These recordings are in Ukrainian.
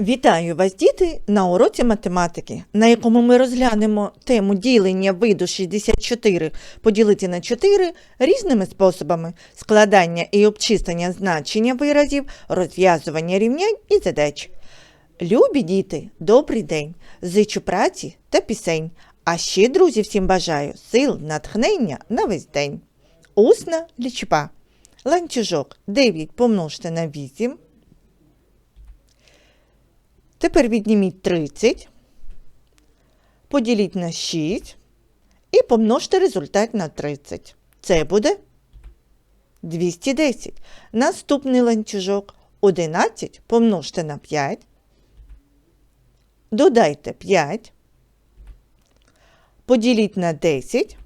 Вітаю вас, діти, на уроці математики, на якому ми розглянемо тему ділення виду 64 поділити на 4 різними способами складання і обчислення значення виразів, розв'язування рівнянь і задач. Любі діти, добрий день! Зичу праці та пісень. А ще, друзі, всім бажаю сил, натхнення на весь день. Усна лічба. Ланцюжок 9 помножте на 8. Тепер відніміть 30, поділіть на 6 і помножте результат на 30. Це буде 210. Наступний ланцюжок 11 помножте на 5. Додайте 5. Поділіть на 10.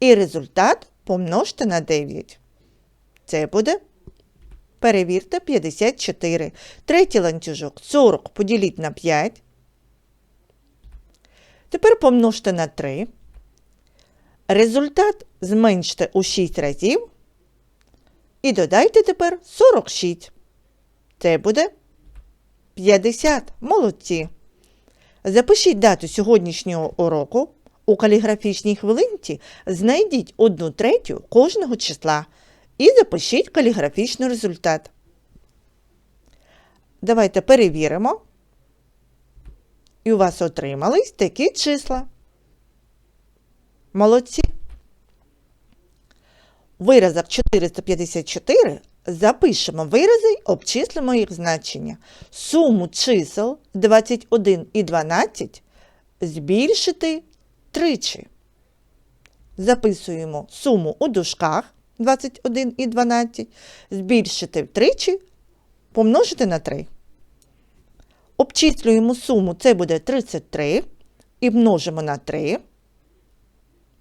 І результат помножте на 9. Це буде Перевірте 54. Третій ланцюжок 40 поділіть на 5. Тепер помножте на 3. Результат зменште у 6 разів. І додайте тепер 46. Це буде 50. Молодці. Запишіть дату сьогоднішнього уроку. У каліграфічній хвилинці знайдіть одну третю кожного числа і запишіть каліграфічний результат. Давайте перевіримо. І у вас отримались такі числа. Молодці. Виразок 454 запишемо вирази, обчислимо їх значення. Суму чисел 21 і 12 збільшити тричі. Записуємо суму у дужках 21 і 12, збільшити втричі, помножити на 3. Обчислюємо суму, це буде 33, і множимо на 3,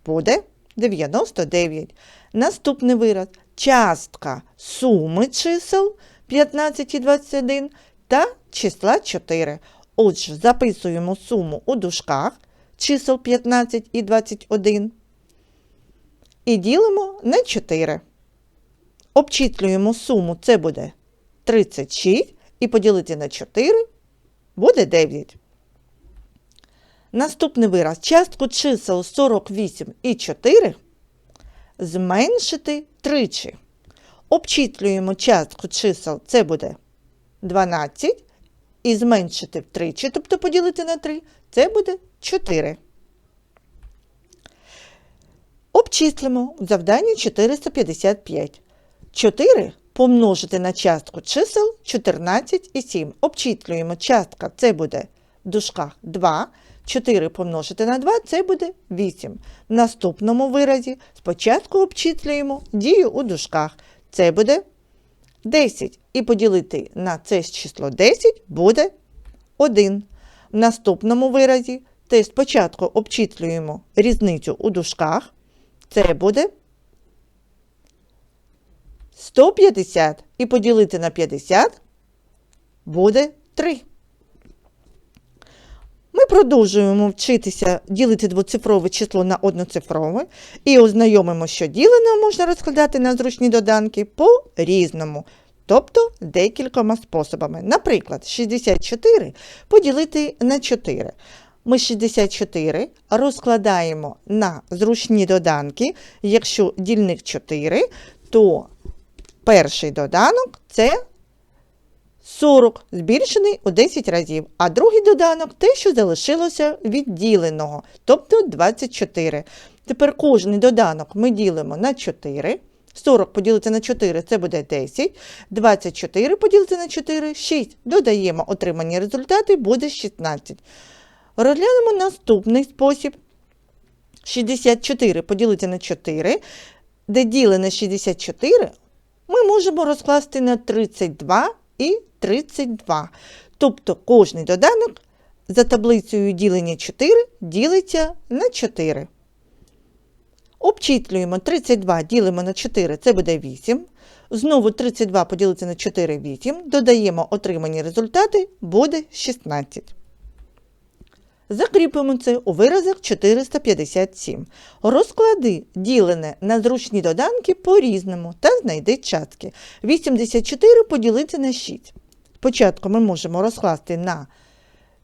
буде 99. Наступний вираз частка суми чисел 15 і 21 та числа 4. Отже, записуємо суму у дужках чисел 15 і 21 і ділимо на 4. Обчислюємо суму, це буде 36, і поділити на 4 буде 9. Наступний вираз. Частку чисел 48 і 4 зменшити тричі. Обчислюємо частку чисел, це буде 12, і зменшити втричі, тобто поділити на 3, це буде 4. Обчислимо завдання 455. 4 помножити на частку чисел 14 і 7. Обчислюємо частка, це буде в дужках 2. 4 помножити на 2 це буде 8. В наступному виразі спочатку обчислюємо дію у дужках. Це буде 10. І поділити на це число 10 буде 1. В наступному виразі теж спочатку обчислюємо різницю у дужках. Це буде 150 і поділити на 50 буде 3. Ми продовжуємо вчитися ділити двоцифрове число на одноцифрове і ознайомимо, що ділене можна розкладати на зручні доданки по-різному, тобто декількома способами. Наприклад, 64 поділити на 4. Ми 64 розкладаємо на зручні доданки. Якщо дільник 4, то перший доданок це 40, збільшений у 10 разів, а другий доданок те, що залишилося від діленого, тобто 24. Тепер кожний доданок ми ділимо на 4. 40 поділити на 4 це буде 10. 24 поділити на 4 6. Додаємо отримані результати, буде 16. Розглянемо наступний спосіб. 64 поділити на 4, де ділене 64 ми можемо розкласти на 32 і 32. Тобто кожний доданок за таблицею ділення 4 ділиться на 4. Обчислюємо 32 ділимо на 4, це буде 8. Знову 32 поділити на 4 8. Додаємо отримані результати, буде 16. Закріпимо це у виразах 457. Розклади ділене на зручні доданки по-різному та знайди частки. 84 поділити на 6. Спочатку ми можемо розкласти на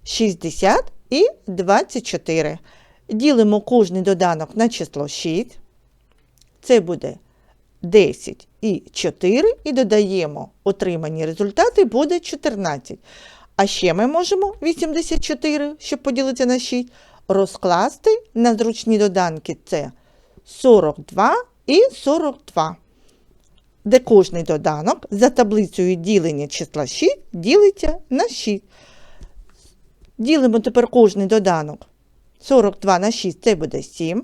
60 і 24. Ділимо кожний доданок на число 6. Це буде 10 і 4, і додаємо отримані результати, буде 14. А ще ми можемо 84, щоб поділити на 6, розкласти на зручні доданки це 42 і 42, де кожний доданок за таблицею ділення числа 6 ділиться на 6. Ділимо тепер кожний доданок. 42 на 6 це буде 7.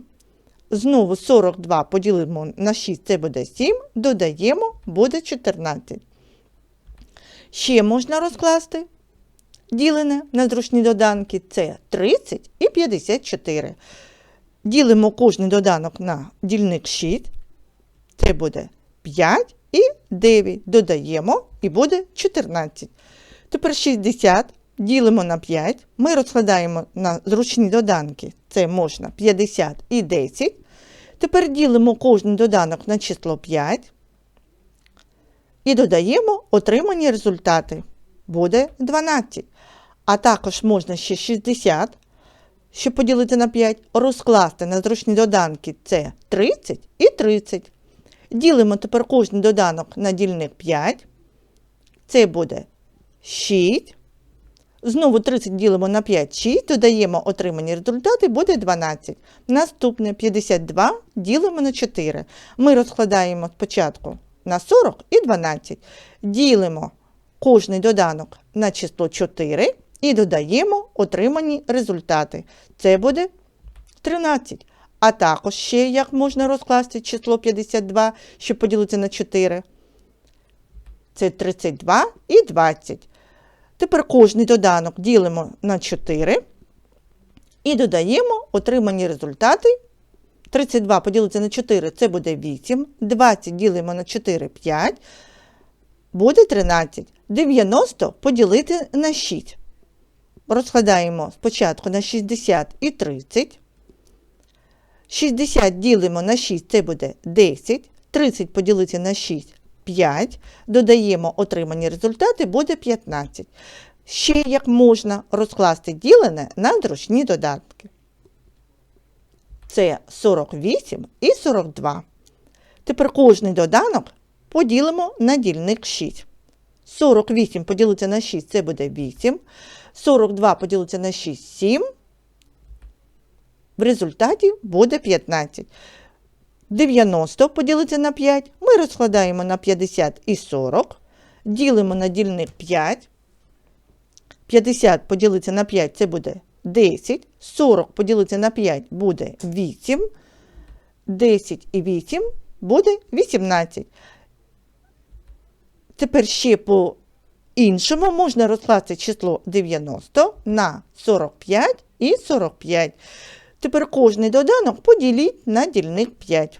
Знову 42 поділимо на 6, це буде 7, додаємо, буде 14. Ще можна розкласти ділене на зручні доданки це 30 і 54. Ділимо кожний доданок на дільник 6, це буде 5 і 9. Додаємо і буде 14. Тепер 60 ділимо на 5. Ми розкладаємо на зручні доданки. Це можна 50 і 10. Тепер ділимо кожен доданок на число 5 і додаємо отримані результати. Буде 12. А також можна ще 60, щоб поділити на 5, розкласти на зручні доданки це 30 і 30. Ділимо тепер кожен доданок на дільник 5. Це буде 6. Знову 30 ділимо на 5, 6, додаємо отримані результати, буде 12. Наступне 52 ділимо на 4. Ми розкладаємо спочатку на 40 і 12. Ділимо кожний доданок на число 4 і додаємо отримані результати. Це буде 13. А також ще як можна розкласти число 52, щоб поділити на 4. Це 32 і 20. Тепер кожний доданок ділимо на 4 і додаємо отримані результати. 32 поділити на 4 це буде 8. 20 ділимо на 4 5. Буде 13. 90 поділити на 6. Розкладаємо спочатку на 60 і 30. 60 ділимо на 6 це буде 10. 30 поділити на 6 5, додаємо отримані результати, буде 15. Ще як можна розкласти ділене на зручні додатки. Це 48 і 42. Тепер кожний доданок поділимо на дільник 6. 48 поділити на 6 це буде 8. 42 поділити на 6 7. В результаті буде 15. 90 поділити на 5. Ми розкладаємо на 50 і 40. Ділимо на дільник 5. 50 поділити на 5 це буде 10. 40 поділити на 5 буде 8. 10 і 8 буде 18. Тепер ще по іншому можна розкласти число 90 на 45 і 45. Тепер кожний доданок поділіть на дільник 5.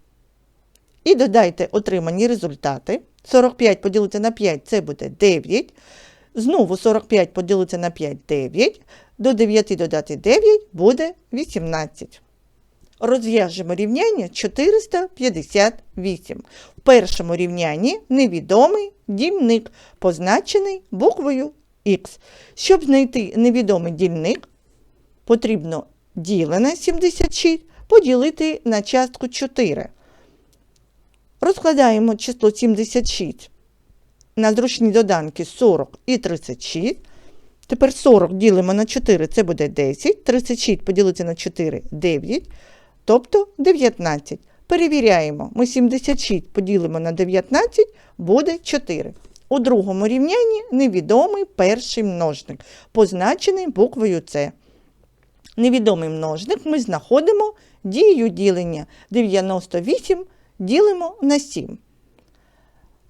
І додайте отримані результати. 45 поділити на 5 це буде 9. Знову 45 поділити на 5 9. До 9 додати 9 буде 18. Розв'яжемо рівняння 458. В першому рівнянні невідомий дільник, позначений буквою Х. Щоб знайти невідомий дільник, потрібно ділене 76 поділити на частку 4. Розкладаємо число 76 на зручні доданки 40 і 36. Тепер 40 ділимо на 4, це буде 10. 36 поділити на 4 9, тобто 19. Перевіряємо, ми 76 поділимо на 19, буде 4. У другому рівнянні невідомий перший множник, позначений буквою С. Невідомий множник ми знаходимо дією ділення 98 ділимо на 7.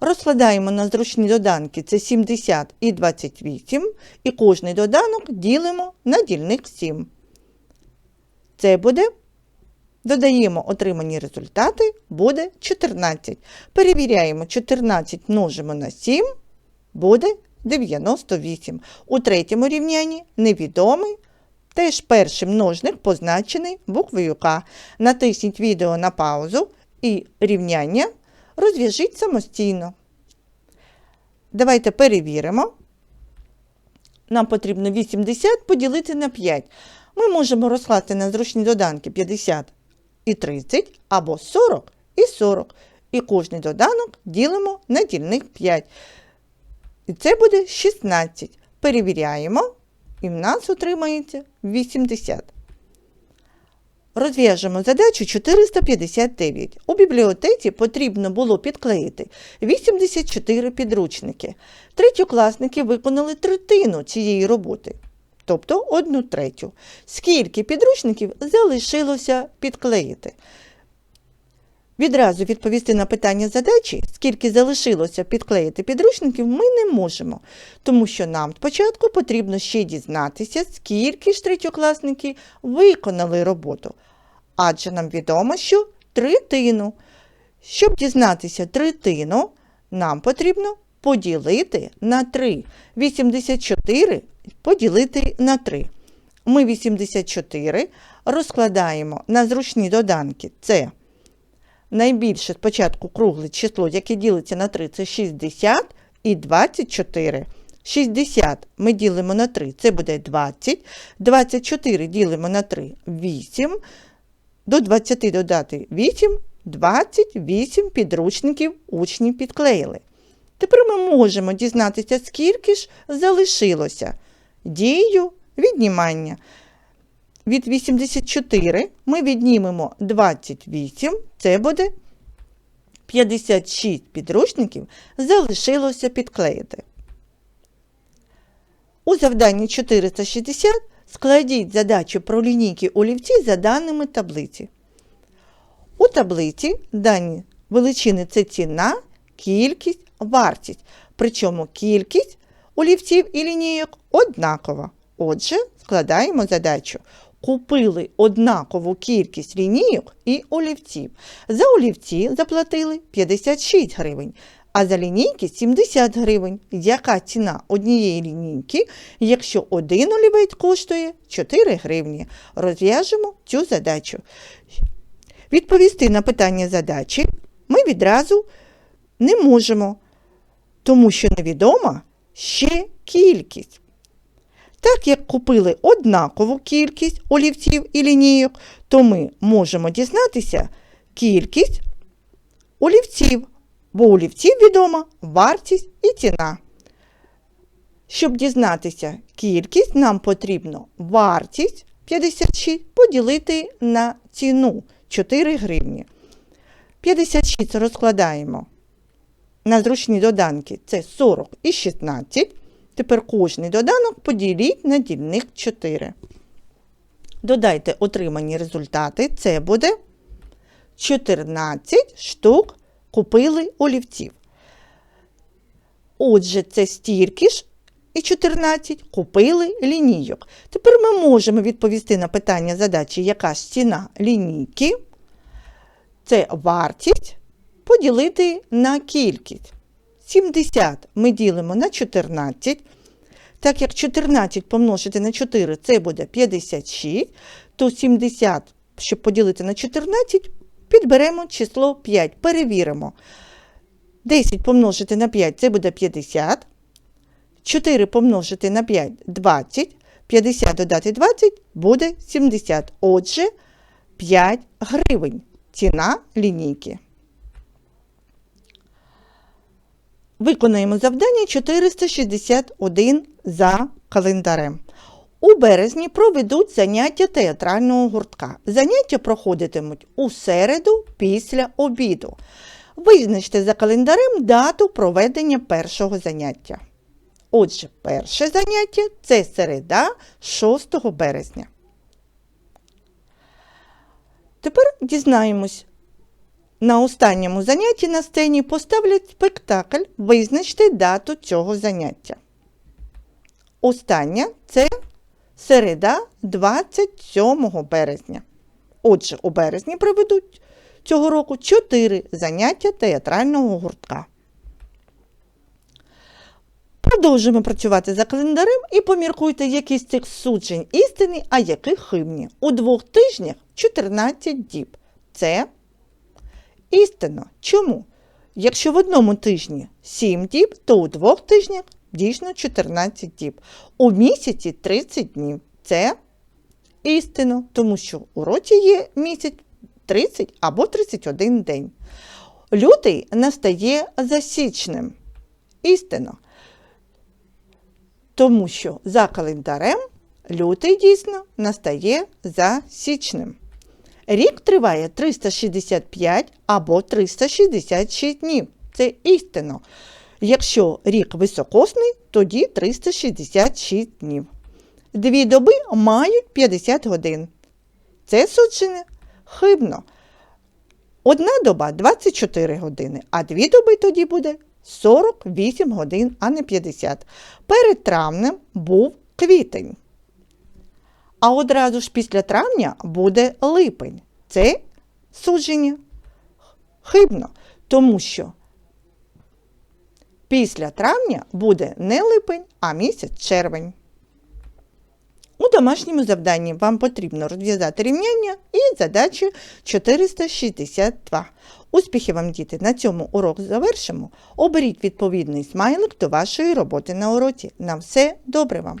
Розкладаємо на зручні доданки це 70 і 28, і кожний доданок ділимо на дільник 7. Це буде, додаємо отримані результати, буде 14. Перевіряємо 14 множимо на 7, буде 98. У третьому рівнянні невідомий. Теж перший множник позначений буквою К. Натисніть відео на паузу і рівняння розв'яжіть самостійно. Давайте перевіримо. Нам потрібно 80 поділити на 5. Ми можемо розкласти на зручні доданки 50 і 30 або 40 і 40. І кожний доданок ділимо на дільник 5. І це буде 16. Перевіряємо, і в нас отримається 80. Розв'яжемо задачу 459. У бібліотеці потрібно було підклеїти 84 підручники. Третьокласники виконали третину цієї роботи, тобто одну третю. Скільки підручників залишилося підклеїти? Відразу відповісти на питання задачі, скільки залишилося підклеїти підручників, ми не можемо, тому що нам спочатку потрібно ще дізнатися, скільки ж третьокласники виконали роботу. Адже нам відомо, що третину. Щоб дізнатися третину, нам потрібно поділити на 3. 84 поділити на 3. Ми 84 розкладаємо на зручні доданки. Це найбільше спочатку кругле число, яке ділиться на 3, це 60 і 24. 60 ми ділимо на 3, це буде 20. 24 ділимо на 3 8. До 20 додати 8, 28 підручників учні підклеїли. Тепер ми можемо дізнатися, скільки ж залишилося. Дію віднімання. Від 84 ми віднімемо 28, це буде 56 підручників залишилося підклеїти. У завданні 460 складіть задачу про лінійки олівці за даними таблиці. У таблиці дані величини це ціна, кількість, вартість. Причому кількість олівців і лінійок однакова. Отже, складаємо задачу. Купили однакову кількість лінійок і олівців. За олівці заплатили 56 гривень, а за лінійки 70 гривень. Яка ціна однієї лінійки, якщо один олівець коштує 4 гривні? Розв'яжемо цю задачу. Відповісти на питання задачі ми відразу не можемо, тому що невідома ще кількість. Так як купили однакову кількість олівців і лінійок, то ми можемо дізнатися кількість олівців, бо олівців відома вартість і ціна. Щоб дізнатися кількість, нам потрібно вартість 56 поділити на ціну 4 гривні. 56 розкладаємо на зручні доданки це 40 і 16. Тепер кожний доданок поділіть на дільник 4. Додайте отримані результати. Це буде 14 штук купили олівців. Отже, це стільки ж і 14 купили лінійок. Тепер ми можемо відповісти на питання задачі, яка ж ціна лінійки. Це вартість поділити на кількість. 70 ми ділимо на 14. Так як 14 помножити на 4 це буде 56, то 70, щоб поділити на 14, підберемо число 5. Перевіримо. 10 помножити на 5 це буде 50. 4 помножити на 5 20. 50 додати 20 буде 70. Отже, 5 гривень. Ціна лінійки. Виконаємо завдання 461 за календарем. У березні проведуть заняття театрального гуртка. Заняття проходитимуть у середу після обіду. Визначте за календарем дату проведення першого заняття. Отже, перше заняття це середа 6 березня. Тепер дізнаємось, на останньому занятті на сцені поставлять спектакль, визначте дату цього заняття. Остання це середа 27 березня. Отже, у березні проведуть цього року 4 заняття театрального гуртка. Продовжуємо працювати за календарем і поміркуйте, які з цих суджень істини, а яких хибні. У двох тижнях 14 діб. Це істинно. Чому? Якщо в одному тижні 7 діб, то у двох тижнях дійсно 14 діб. У місяці 30 днів. Це істинно, тому що у році є місяць 30 або 31 день. Лютий настає за січнем. Істинно. Тому що за календарем лютий дійсно настає за січнем. Рік триває 365 або 366 днів. Це істинно. Якщо рік високосний, тоді 366 днів. Дві доби мають 50 годин. Це судження хибно. Одна доба 24 години, а дві доби тоді буде 48 годин, а не 50. Перед травнем був квітень. А одразу ж після травня буде липень. Це судження хибно, тому що після травня буде не липень, а місяць червень. У домашньому завданні вам потрібно розв'язати рівняння і задачу 462. Успіхів вам, діти! На цьому урок завершимо. Оберіть відповідний смайлик до вашої роботи на уроці. На все добре вам!